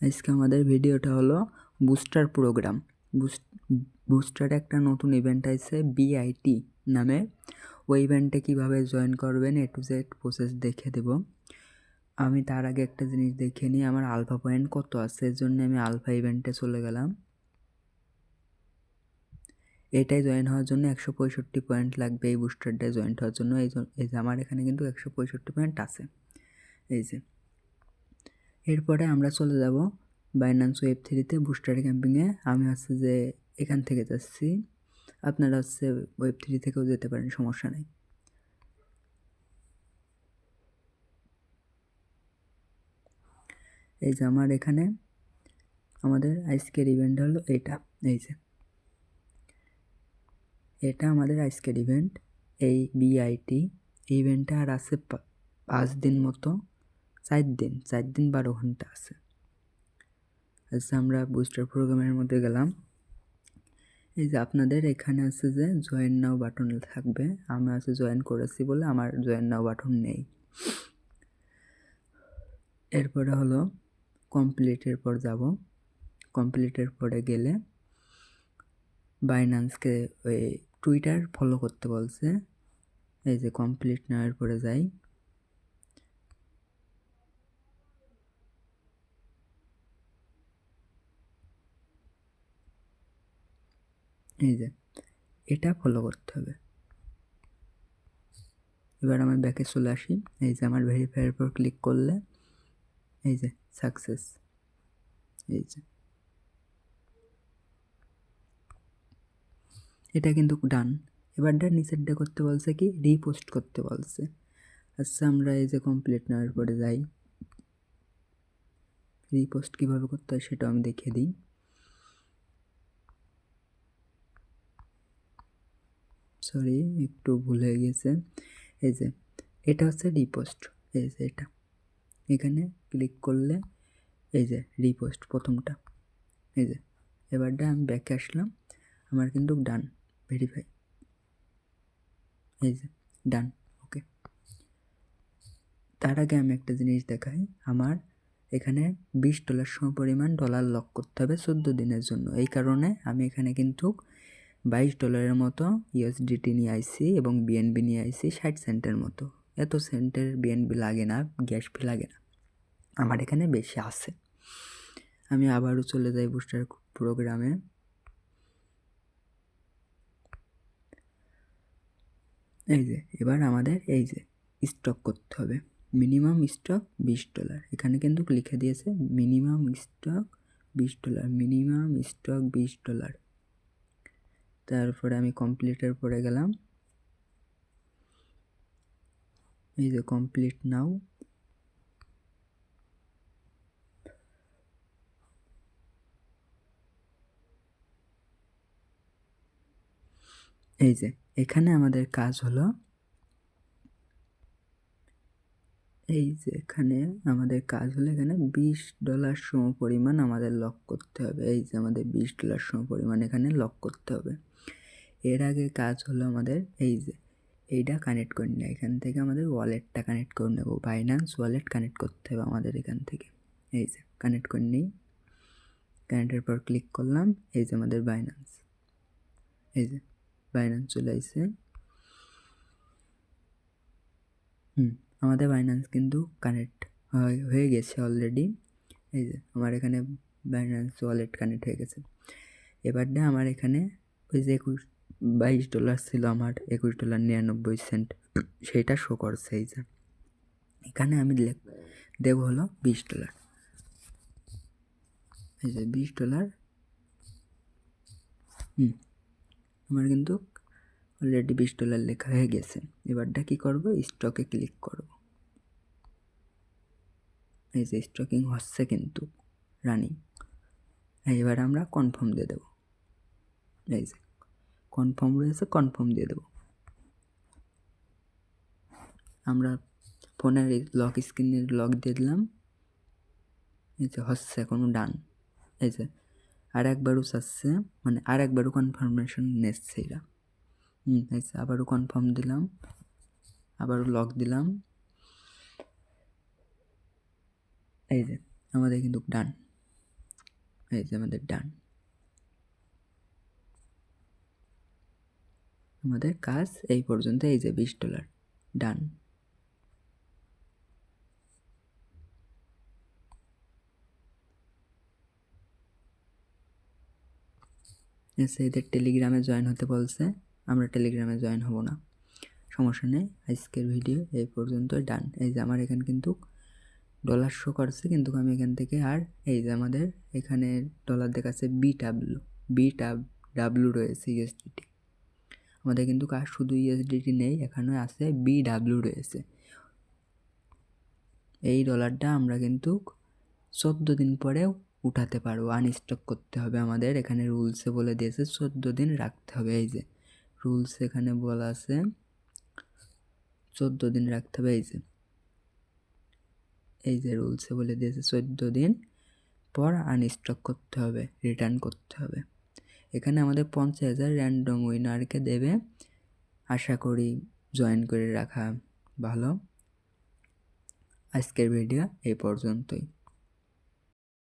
আজকে আমাদের ভিডিওটা হলো বুস্টার প্রোগ্রাম। বুস্টার একটা নতুন ইভেন্ট আছে বিআইটি নামে। ওই ইভেন্টে কীভাবে জয়েন করবেন এ টু জেড প্রসেস দেখে দেব। আমি তার আগে একটা জিনিস দেখে নিই, আমার আলফা পয়েন্ট কত আছে, এর জন্য আমি আলফা ইভেন্টে চলে গেলাম। এটাই জয়েন হওয়ার জন্য একশো পঁয়ষট্টি পয়েন্ট লাগবে এই বুস্টারটায় জয়েন হওয়ার জন্য। এই এই যে আমার এখানে কিন্তু একশো পঁয়ষট্টি পয়েন্ট আছে। এই যে এরপরে আমরা চলে যাব বাইন্যান্স ওয়েব থ্রিতে বুস্টার ক্যাম্পিংয়ে আমি হচ্ছে যে এখান থেকে যাচ্ছি। আপনারা হচ্ছে ওয়েব থ্রি থেকেও যেতে পারেন, সমস্যা নেই। এই যে আমার এখানে আমাদের আজকের ইভেন্ট হলো এইটা এই যে। এটা আমাদের আজকের ইভেন্ট এই বিআইটি ইভেন্টটা আর আছে পাঁচ দিন মতো। চার দিন চার দিন বারো ঘণ্টা আছে। আচ্ছা আমরা বুস্টার প্রোগ্রামের মধ্যে গেলাম। এই যে আপনাদের এখানে আছে যে জয়েন নাও বাটন থাকবে। আমি আছে জয়েন করেছি বলে আমার জয়েন নাও বাটন নেই। এরপরে হলো কমপ্লিটের পর যাব। কমপ্লিটের পরে গেলে বাইন্যান্সকে ওই টুইটার ফলো করতে বলছে। এই যে কমপ্লিট নেওয়ার পরে যাই। এই যে, এটা ফলো করতে হবে। এবার আমি ব্যাকে চলে আসি। এই যে আমার ভেরিফাইয়ের উপর ক্লিক করলে, এই যে সাকসেস এই যে। এটা কিন্তু ডান এবারটা নিচেরটা করতে বলছে কি? রিপোস্ট করতে বলছে। আচ্ছা আমরা এই যে কমপ্লিট নেওয়ার পরে যাই। রিপোস্ট কীভাবে করতে হয় সেটা আমি দেখিয়ে দিই। সরি, একটু ভুল হয়ে গেছে। এই যে, এটা হচ্ছে রিপোস্ট এই যে এটা। এখানে ক্লিক করলে এই যে রিপোস্ট প্রথমটা। এই যে এবারটা আমি ব্যাকে আসলাম। আমার কিন্তু ডান ভেরিফাই এই যে ডান ওকে তার আগে আমি একটা জিনিস দেখাই। আমার এখানে বিশ ডলার সম পরিমাণ ডলার লক করতে হবে চোদ্দ দিনের জন্য। এই কারণে আমি এখানে কিন্তু বাইশ ডলারের মতো ইউএসডিটি নিয়ে আইসি এবং বিএনবি নিয়ে আইসি ষাট সেন্টের মতো। এত সেন্টের বিএনবি লাগে না, গ্যাস ফি লাগে না। আমার এখানে বেশি আছে। আমি আবারও চলে যাই বুস্টার প্রোগ্রামে। এই যে, এবার আমাদের এই যে, স্টক করতে হবে। মিনিমাম স্টক বিশ ডলার। এখানে কিন্তু লিখে দিয়েছে, মিনিমাম স্টক বিশ ডলার, মিনিমাম স্টক বিশ ডলার। তারপরে আমি কমপ্লিটের পরে গেলাম। এই যে কমপ্লিট নাও এই যে, এখানে আমাদের কাজ হলো, এই যে এখানে আমাদের কাজ হলো এখানে বিশ ডলার সম পরিমাণ আমাদের লক করতে হবে। এই যে আমাদের বিশ ডলার সম পরিমাণ এখানে লক করতে হবে। এর আগে কাজ হলো আমাদের এই যে, এইটা কানেক্ট করে নেওয়া এখান থেকে আমাদের ওয়ালেটটা কানেক্ট করে নেব। বাইন্যান্স ওয়ালেট কানেক্ট করতে হবে আমাদের এখান থেকে। এই যে কানেক্ট করে নিই। কানেক্টের পর ক্লিক করলাম, এই যে আমাদের বাইন্যান্স এই যে বাইন্যান্স চলে আসছে হুম, আমাদের বাইন্যান্স কিন্তু কানেক্ট হয়ে গেছে অলরেডি এই যে, আমার এখানে বাইন্যান্স ওয়ালেট কানেক্ট হয়ে গেছে। এবারটা আমার এখানে ওই যে একুশ বাইশ ডলার ছিল আমার, একুশ ডলার নিরানব্বই সেন্ট। সেইটা শো করছে এই যে। এখানে আমি দেব হলো বিশ ডলার। এই যে বিশ ডলার। হুম, আমার কিন্তু অলরেডি বিশ ডলার লেখা হয়ে গেছে। এবারটা কী করব? স্টকে ক্লিক করব। এই যে স্টকিং হচ্ছে কিন্তু রানিং এবার আমরা কনফার্ম দিয়ে দেবো। এই যে। কনফার্ম রয়েছে কনফার্ম দিয়ে দেবো। আমরা ফোনের লক স্ক্রিনের লক দিয়ে দিলাম। এই যে হচ্ছে এখনও ডান এই যে আর একবারও চাচ্ছে মানে আর একবারও কনফার্মেশন নিচ্ছে এরা। হুম, এই যে আবারও কনফার্ম দিলাম, আবারও লক দিলাম। এই যে আমাদের কিন্তু ডান এই যে আমাদের ডান আমাদের কাজ এই পর্যন্ত, এই যে বিশ ডলার, ডান। এসে এদের টেলিগ্রামে জয়েন হতে বলছে, আমরা টেলিগ্রামে জয়েন হব না। সমস্যা নেই, আজকের ভিডিও এই পর্যন্ত, ডান। এই যে আমার এখানে কিন্তু ডলার শো করছে, কিন্তু আমি এখান থেকে আর এই যে আমাদের এখানে ডলার দেখাচ্ছে বি ডাব্লু বি ডাব ডাব্লু রয়েছে ইউএসডিটি আমাদের কিন্তু কার শুধু ইউএসডিটি নেই, এখানে আছে বি ডাব্লু রয়েছে। এই ডলারটা আমরা কিন্তু চোদ্দ দিন পরে উঠাতে পারব আনস্টক করতে হবে আমাদের। এখানে রুলসে বলে দিয়েছে, চোদ্দ দিন রাখতে হবে, এই যে। রুলস এখানে বলা আছে, চোদ্দ দিন রাখতে হবে, এই যে। এই যে রুলসে বলে দিয়েছে, চোদ্দ দিন পর আনস্টক করতে হবে রিটার্ন করতে হবে। এখানে আমাদের পঞ্চাশ হাজার র্যান্ডম উইনারকে দেবে। আশা করি জয়েন করে রাখা ভালো। আজকের ভিডিও এই পর্যন্তই।